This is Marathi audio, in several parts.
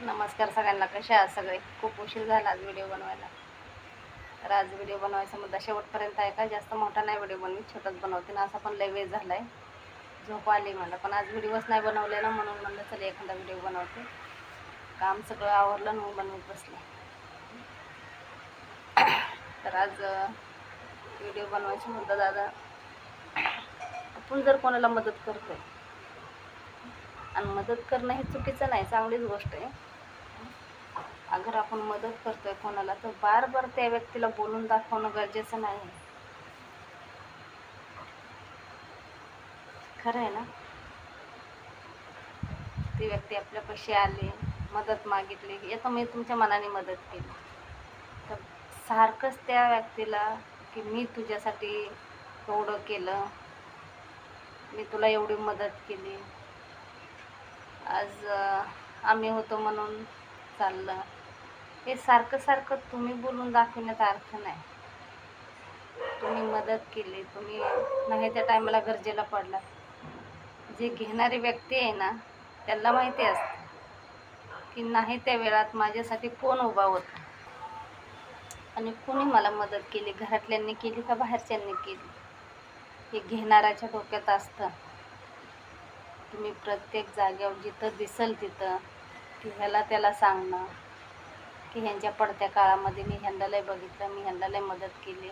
नमस्कार सगळ्यांना कसे आहात सगळे? खूप उशीर झाला आज व्हिडिओ बनवायला. तर आज व्हिडिओ बनवायचा मुद्दा शेवटपर्यंत आहे का? जास्त मोठा नाही व्हिडिओ बनवी छोटाच बनवते ना असा पण लय वेळ झाला आहे झोप आली मला पण आज व्हिडिओच नाही बनवले ना म्हणून म्हणलं चल एखादा व्हिडिओ बनवते. काम सगळं आवरलं आणि मग बनवत बसले. तर आज व्हिडिओ बनवायचा मुद्दा दादा आपण जर कोणाला मदत करतोय आणि मदत करणं हे चुकीचं नाही चांगलीच गोष्ट आहे. अगर आपण मदत करतोय कोणाला तर बार बार त्या व्यक्तीला बोलून दाखवणं गरजेचं नाही. खरं आहे ना? ती व्यक्ती आपल्यापाशी आली मदत मागितली येतो मी तुमच्या मनाने मदत केली. तर सारखंच त्या व्यक्तीला की मी तुझ्यासाठी एवढं केलं मी तुला एवढी मदत केली आज आम्ही होतो म्हणून चाललं. हे सारखं सारखं तुम्ही बोलून दाखवण्याचा अर्थ नाही. तुम्ही मदत केली तुम्ही नाही त्या टायमाला गरजेला पडला. जे घेणारी व्यक्ती आहे ना त्यांना माहिती असतं की नाही त्या वेळात माझ्यासाठी कोण उभा होता. आणि कोणी मला मदत केली घरातल्यांनी केली का बाहेरच्यांनी केली? हे घेणाऱ्याच्या डोक्यात असतं. तुम्ही प्रत्येक जागेवर जिथं दिसल तिथं की ह्याला त्याला सांगणं. की ह्यांच्या पडत्या काळामध्ये मी ह्यांना लय बघितलं मी ह्यांना लय मदत केली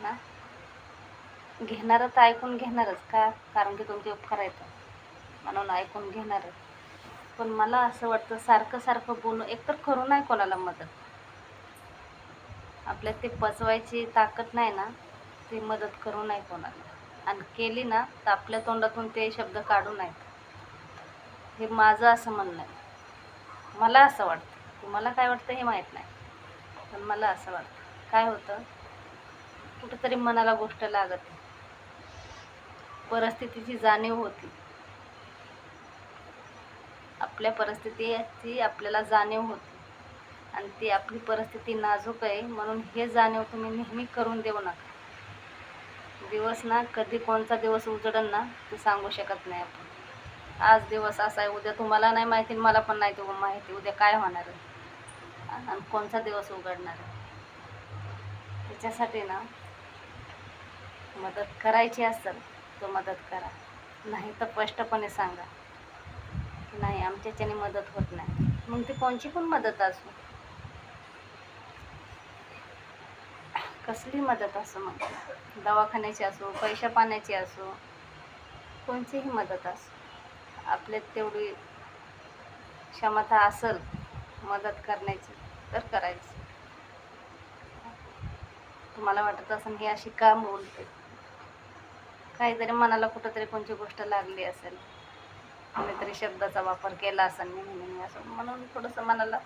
ना? घेणारं तर ऐकून घेणारच का? कारण की तुमचे उपकार आहेत. म्हणून ऐकून घेणारच पण मला असं वाटतं सारखं सारखं बोलणं एकतर करू नाही कोणाला मदत. आपल्यात ते पचवायची ताकद नाही ना ती मदत करू नाही कोणाला. आणि केली ना तर आपल्या तोंडातून ते शब्द काढू नाही हे माझं असं म्हणणं आहे. मला असं वाटतं. तुम्हाला काय वाटतं हे माहीत नाही. पण मला असं वाटतं. काय होतं? कुठंतरी मनाला गोष्ट लागत. परिस्थितीची जाणीव होती. आपल्या परिस्थितीची आपल्याला जाणीव होती. आणि ती आपली परिस्थिती नाजूक आहे म्हणून हे जाणीव तुम्ही नेहमी करून देऊ नका. दिवस ना कधी कोणता दिवस उजडन ना ते सांगू शकत नाही आपण. आज दिवस असा आहे उद्या तुम्हाला नाही माहिती मला पण नाही तो माहिती उद्या काय होणार आहे? कोणता दिवस उघडणार? आहे त्याच्यासाठी ना मदत करायची असेल तर मदत करा. नाही तर स्पष्टपणे सांगा की नाही आमच्याच्याने मदत होत नाही. मग ती कोणची पण मदत असो. कसली मदत असो मग? दवाखान्याची असो पैशा पाण्याची असो कोणतीही मदत असो. आपल्यात तेवढी क्षमता असेल मदत करण्याची तर करायची. तुम्हाला वाटत असेल ही अशी का बोलते? काहीतरी मनाला कुठंतरी कोणची गोष्ट लागली असेल. कोणीतरी शब्दाचा वापर केला असेल मी नेहमी असं म्हणून थोडंसं मनाला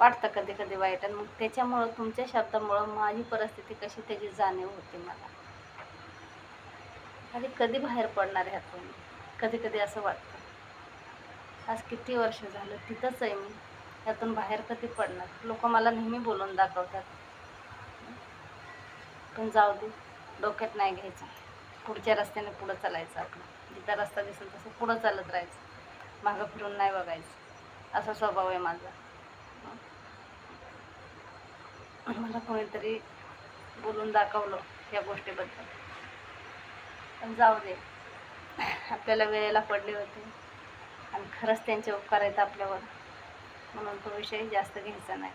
वाटतं कधी कधी वाईट. आणि मग त्याच्यामुळं तुमच्या शब्दामुळं माझी परिस्थिती कशी त्याची जाणीव होते मला. आणि कधी बाहेर पडणार ह्यातून कधी कधी असं वाटतं. आज किती वर्ष झालं? तिथंच आहे मी. त्यातून बाहेर कधी पडणार? लोक मला नेहमी बोलून दाखवतात. पण जाऊ दे. डोक्यात नाही घ्यायचं. पुढच्या रस्त्याने पुढं चालायचं आपलं. जिथं रस्ता दिसेल तसं पुढं चालत राहायचं. मागं फिरून नाही बघायचं. असा स्वभाव आहे माझा. मला कोणीतरी बोलून दाखवलं या गोष्टीबद्दल. पण जाऊ दे. आपल्याला वेळेला पडले होते. आणि खरंच त्यांचे उपकार आहेत आपल्यावर. म्हणून तो विषय जास्त घ्यायचा नाही.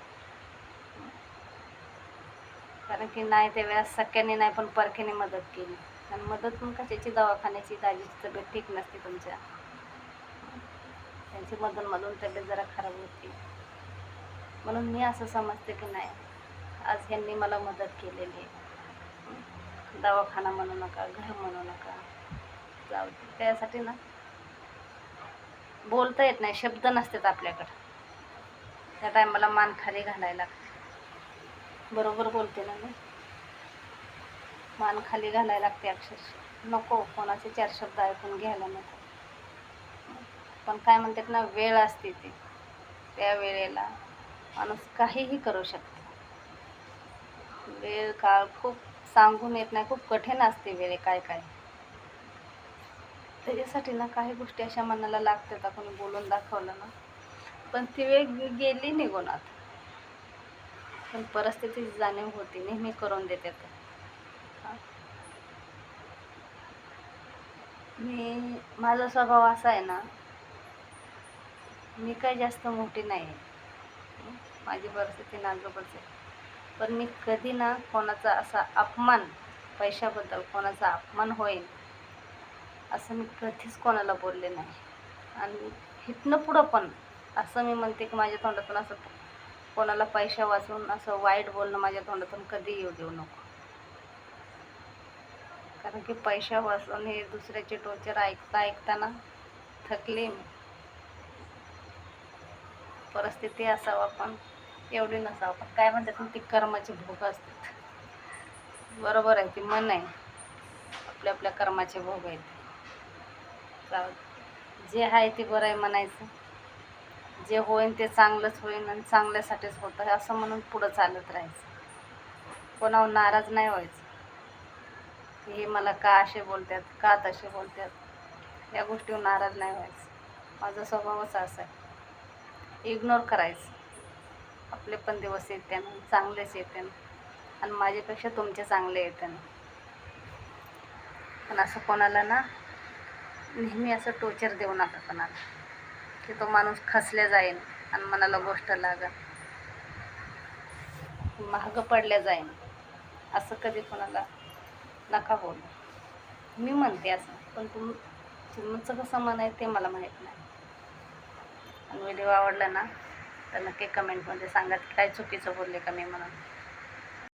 कारण की नाही त्या वेळेस सगळ्यांनी नाही पण परख्याने मदत केली. आणि मदत पण कशाची? दवाखान्याची दाजीची तब्येत ठीक नसते तुमच्या. त्यांची मधून मधून तब्येत जरा खराब होती. म्हणून मी असं समजते की नाही आज ह्यांनी मला मदत केलेली आहे. दवाखाना म्हणू नका घर म्हणू नका. जाऊ त्यासाठी ना बोलता येत नाही शब्द नसतात आपल्याकडं. त्या टायमाला मान खाली घालायला लागते. बरोबर बोलते ना मी? मान खाली घालायला लागते अक्षरशः. नको कोणाचे चार शब्द ऐकून घ्यायला नको. पण काय म्हणतात ना वेळ असते ती. त्या वेळेला माणूस काहीही करू शकतो. वेळ काळ खूप सांगून येत नाही खूप कठीण असते वेळ काय काय. त्याच्यासाठी ना काही गोष्टी अशा मनाला लागतात आपण बोलून दाखवलं ना. पण ती वेळ गेली निघून आता पण परिस्थितीची जाणीव होती नेहमी करून देते तर मी माझा स्वभाव असा आहे ना मी काही जास्त मोठी नाही. आहे माझी परिस्थिती नाजोबच आहे. पण मी कधी ना कोणाचा असा अपमान पैशाबद्दल कोणाचा अपमान होईल असं मी कधीच कोणाला बोलले नाही. आणि इथनं पुढं पण असं मी म्हणते की माझ्या तोंडातून असं कोणाला पैशा वाचून असं वाईट बोलणं माझ्या तोंडातून कधी येऊ देऊ नको. कारण की पैशा वाचून हे दुसऱ्याचे टोचर ऐकता ऐकताना थकले मी. परिस्थिती असावा पण एवढी नसावं पण काय म्हणतात ना ती कर्माची भोग असतात. बरोबर आहे ती मन आहे. आपल्या आपल्या कर्माचे भोग आहेत. जाऊ जे आहे ते बरं आहे म्हणायचं. जे होईन ते चांगलंच होईन आणि चांगल्यासाठीच होतं आहे असं म्हणून पुढं चालत राहायचं. कोणावर नाराज नाही व्हायचं. की हे मला का असे बोलतात का तसे बोलतात? या गोष्टीवर नाराज नाही व्हायचं. माझा स्वभावच असा आहे. इग्नोर करायचं. आपले पण दिवस येते ना चांगलेच येते ना. आणि माझ्यापेक्षा तुमचे चांगले येते ना. पण असं कोणाला ना नेहमी असं टोचर देऊ नका कोणाला. की तो माणूस खसले जाईल आणि मनाला गोष्ट लागल. महाग पडल्या जाईल असं कधी कोणाला नका बोलू. मी म्हणते असं पण तुम तुमचं कसं मन आहे ते मला माहीत नाही. आणि व्हिडिओ आवडला ना तर नक्की कमेंटमध्ये सांगा की काय चुकीचं बोलले का मी म्हणून.